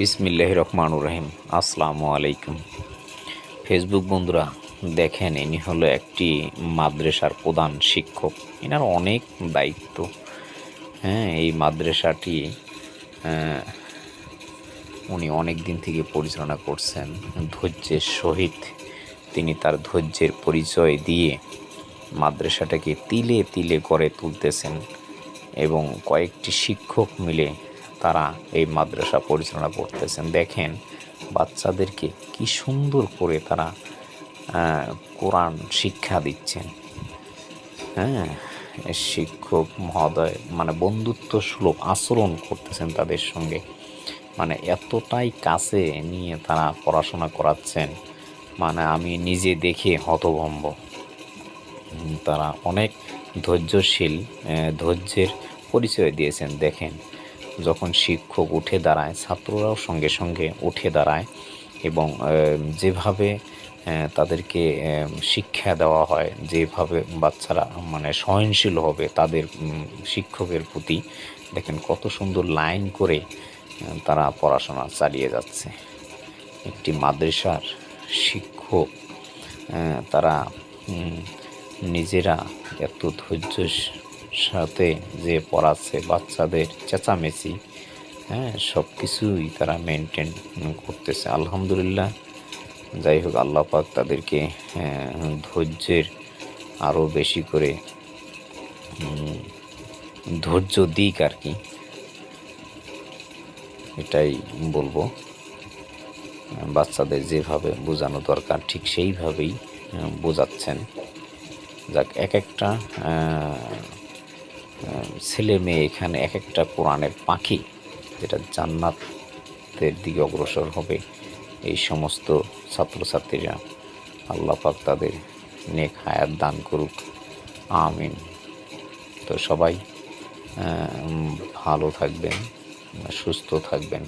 বিসমিল্লাহ রহমানুর রহিম। আসসালামু আলাইকুম। ফেসবুক বন্ধুরা, দেখেন, ইনি হলো একটি মাদ্রাসার প্রধান শিক্ষক। এনার অনেক দায়িত্ব। হ্যাঁ এই মাদ্রাসাটি উনি অনেক দিন থেকে পরিচালনা করছেন। ধৈর্যের সহিত তিনি তার ধৈর্যের পরিচয় দিয়ে মাদ্রাসাটাকে তিলে তিলে গড়ে তুলতেছেন এবং কয়েকটি শিক্ষক মিলে তারা এই মাদ্রাসা পরিচালনা করতেছেন। দেখেন, বাচ্চাদেরকে কি সুন্দর করে তারা কোরআন শিক্ষা দিচ্ছেন। হ্যাঁ শিক্ষক মহোদয় মানে বন্ধুত্ব সুলভ আচরণ করতেছেন তাদের সঙ্গে। মানে এতটাই কাছে নিয়ে তারা পড়াশোনা করাচ্ছেন মানে আমি নিজে দেখে হতভম্ব। তারা অনেক ধৈর্যশীল ধৈর্যের পরিচয় দিয়েছেন। দেখেন যখন শিক্ষক উঠে দাঁড়ায়, ছাত্ররাও সঙ্গে সঙ্গে উঠে দাঁড়ায় এবং যেভাবে তাদেরকে শিক্ষা দেওয়া হয়, যেভাবে বাচ্চারা মানে সহনশীল হবে তাদের শিক্ষকের প্রতি, দেখেন কত সুন্দর লাইন করে তারা পড়াশোনা চালিয়ে যাচ্ছে। একটি মাদ্রাসার শিক্ষক তারা নিজেরা এত ধৈর্যের সাথে যে পড়াচ্ছে বাচ্চাদের চেঁচামেচি হ্যাঁ সব কিছুই তারা মেনটেন করতেছে। আলহামদুলিল্লাহ, যাই হোক, আল্লাহ পাক তাদেরকে ধৈর্যের আরও বেশি করে ধৈর্য দিক আর কি। এটাই বলব। বাচ্চাদের যেভাবে বোঝানো দরকার, ঠিক সেইভাবেই বোঝাচ্ছেন। যাক, এক একটা ছেলে মেয়ে এখানে এক একটা কোরআনের পাখি, যেটা জান্নাতের দিকে অগ্রসর হবে। এই সমস্ত ছাত্রছাত্রীরা আল্লাহ পাক তাদের নেক হায়াত দান করুক। আমিন। তো সবাই ভালো থাকবেন, সুস্থ থাকবেন।